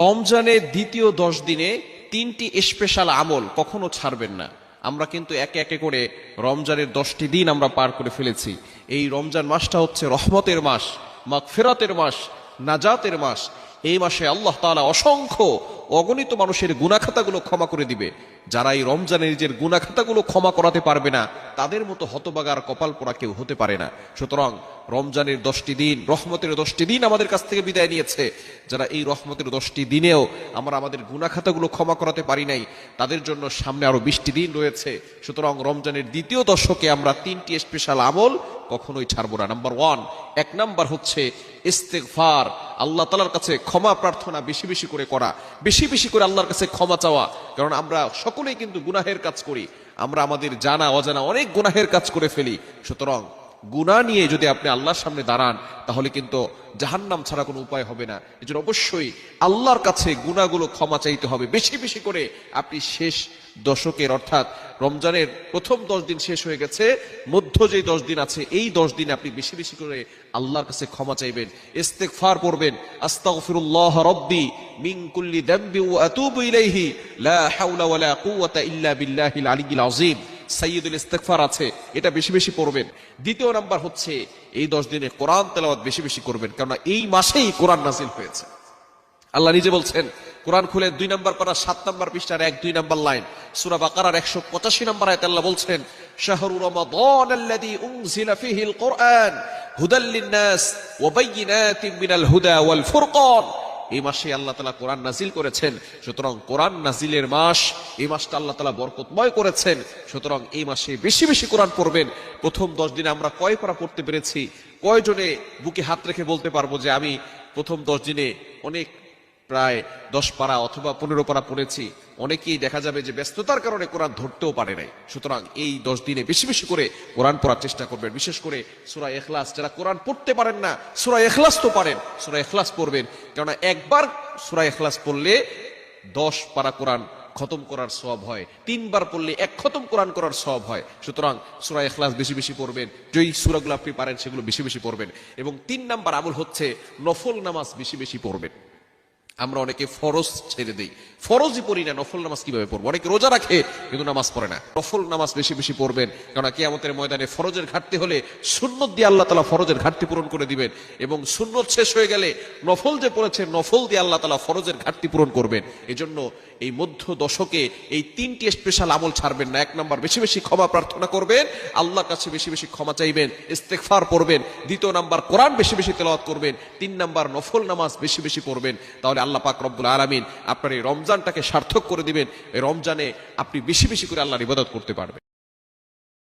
রমজানের দ্বিতীয় দশ দিনে তিনটি স্পেশাল আমল কখনো ছাড়বেন না। আমরা কিন্তু একে একে করে রমজানের দশটি দিন আমরা পার করে ফেলেছি। এই রমজান মাসটা হচ্ছে রহমতের মাস, মাগফেরাতের মাস, নাজাতের মাস। এই মাসে আল্লাহ তাআলা অসংখ্য অগণিত মানুষের গুণাখাতাগুলো ক্ষমা করে দিবে। যারা এই রমজানে নিজের গুণাখাতাগুলো ক্ষমা করাতে পারবে না, তাদের মতো হতবাগার কপাল পোড়া কেউ হতে পারে না। সুতরাং রমজানের দশটি দিন, রহমতের দশটি দিন আমাদের কাছ থেকে বিদায় নিয়েছে। যারা এই রহমতের দশটি দিনেও আমরা আমাদের গুণাখাতাগুলো ক্ষমা করাতে পারি নাই, তাদের জন্য সামনে আরও বিশটি দিন রয়েছে। সুতরাং রমজানের দ্বিতীয় দশকে আমরা তিনটি স্পেশাল আমল কখনোই ছাড়বো না। নাম্বার ওয়ান এক নাম্বার হচ্ছে ইস্তেকফার আল্লাহ তালার কাছে ক্ষমা প্রার্থনা বেশি বেশি করে করা। বেশি বেশি করে আল্লাহর কাছে ক্ষমা চাওয়া। কারণ আমরা সকলেই কিন্তু গুনাহের কাজ করি। আমরা আমাদের জানা, অজানা অনেক গুনাহের কাজ করে ফেলি। সুতরাং গুনাহ নিয়ে যদি আপনি আল্লাহর সামনে দাঁড়ান, তাহলে কিন্তু জাহান্নাম ছাড়া কোনো উপায় হবে না। এজন্য অবশ্যই আল্লাহর কাছে গুনাহগুলো ক্ষমা চাইতে হবে। বেশি বেশি করে আপনি শেষ দশকের, অর্থাৎ রমজানের প্রথম দশ দিন শেষ হয়ে গেছে, মধ্য যে দশ দিন আছে, এই দশ দিন আপনি বেশি বেশি করে আল্লাহর কাছে ক্ষমা চাইবেন, ইস্তেগফার পড়বেন। আস্তাগফিরুল্লাহ রব্বি মিন কুল্লি দামবি ওয়া আতুবু ইলাইহি, লা ইল্লা বিল্লাহিল আলিয়্যিল সাইয়্যিদুল ইস্তেগফার আছে, এটা বেশি বেশি পড়বেন। দ্বিতীয় নাম্বার হচ্ছে, এই দশ দিনে কোরআন তেলাওয়াত বেশি বেশি করবেন, কেননা এই মাসেই কোরআন নাজিল হয়েছে। আল্লাহ নিজে বলছেন, কোরআন খুলে দুই নম্বর পারা সাত নম্বর পৃষ্ঠার এক, দুই নম্বর লাইন। সুরা বাকারার একশো পঁচাশি নম্বর আয়াত আল্লাহ বলছেন, শাহরু রমাদান আল্লাযী উনজিলা ফীহিল কোরআন, হুদাল লিন-নাস ওয়া বাইয়িনাতিন মিনাল হুদা ওয়াল ফুরকান। এই মাসে আল্লাহ তালা কোরআন নাজিল করেছেন, সুতরাং কোরআন নাজিলের মাস এই মাসটা আল্লাহ তালা বরকতময় করেছেন, সুতরাং এই মাসে বেশি বেশি কোরআন পড়বেন। প্রথম দশ দিনে আমরা কয় পারা পড়তে পেরেছি, কয়জনে বুকে হাত রেখে বলতে পারব যে আমি প্রথম দশ দিনে অনেক প্রায় দশ পারা অথবা পনেরো পারা পড়েছি। অনেকেই দেখা যাবে যে ব্যস্ততার কারণে কোরআন ধরতেও পারে নাই। সুতরাং এই দশ দিনে বেশি বেশি করে কোরআন পড়ার চেষ্টা করবেন। বিশেষ করে সুরা এখলাস যারা কোরআন পড়তে পারেন না, সুরা এখলাস তো পারেন, সুরা এখলাস পড়বেন। কেননা একবার সুরা এখলাস পড়লে দশ পারা কোরআন খতম করার সব হয়। তিনবার পড়লে এক খতম কোরআন করার সব হয়। সুতরাং সুরা এখলাস বেশি বেশি পড়বেন। যেই সুরাগুলো আপনি পারেন সেগুলো বেশি বেশি পড়বেন। এবং তিন নাম্বার আমল হচ্ছে নফল নামাজ বেশি বেশি পড়বেন। আমরা অনেকে ফরজ ছেড়ে দিই। ফরজই পড়ি না, নফল নামাজ কীভাবে পড়ব? অনেকে রোজা রাখে, কিন্তু নামাজ পড়ে না। নফল নামাজ বেশি বেশি পড়বেন কারণ কিয়ামতের ময়দানে ফরজের ঘাটতি হলে সুন্নত দিয়ে আল্লাহ তালা ফরজের ঘাটতি পূরণ করে দিবেন এবং সুন্নত শেষ হয়ে গেলে নফল যে পড়েছে, নফল দিয়ে আল্লাহ তালা ফরজের ঘাটতি পূরণ করবেন। এজন্য এই মধ্য দশকে এই তিনটি স্পেশাল আমল ছাড়বেন না। এক নম্বর, বেশি বেশি ক্ষমা প্রার্থনা করবেন, আল্লাহর কাছে বেশি বেশি ক্ষমা চাইবেন ইস্তেকফার পড়বেন। দ্বিতীয় নাম্বার, কোরআন বেশি বেশি তেলাওয়াত করবেন। তিন নাম্বার, নফল নামাজ বেশি বেশি পড়বেন। তাহলে আল্লাহ পাক রব্বুল আলমিন আপনার এই রমজানটাকে সার্থক করে দিবেন। এই রমজানে আপনি বেশি বেশি করে আল্লাহর ইবাদত করতে পারবেন।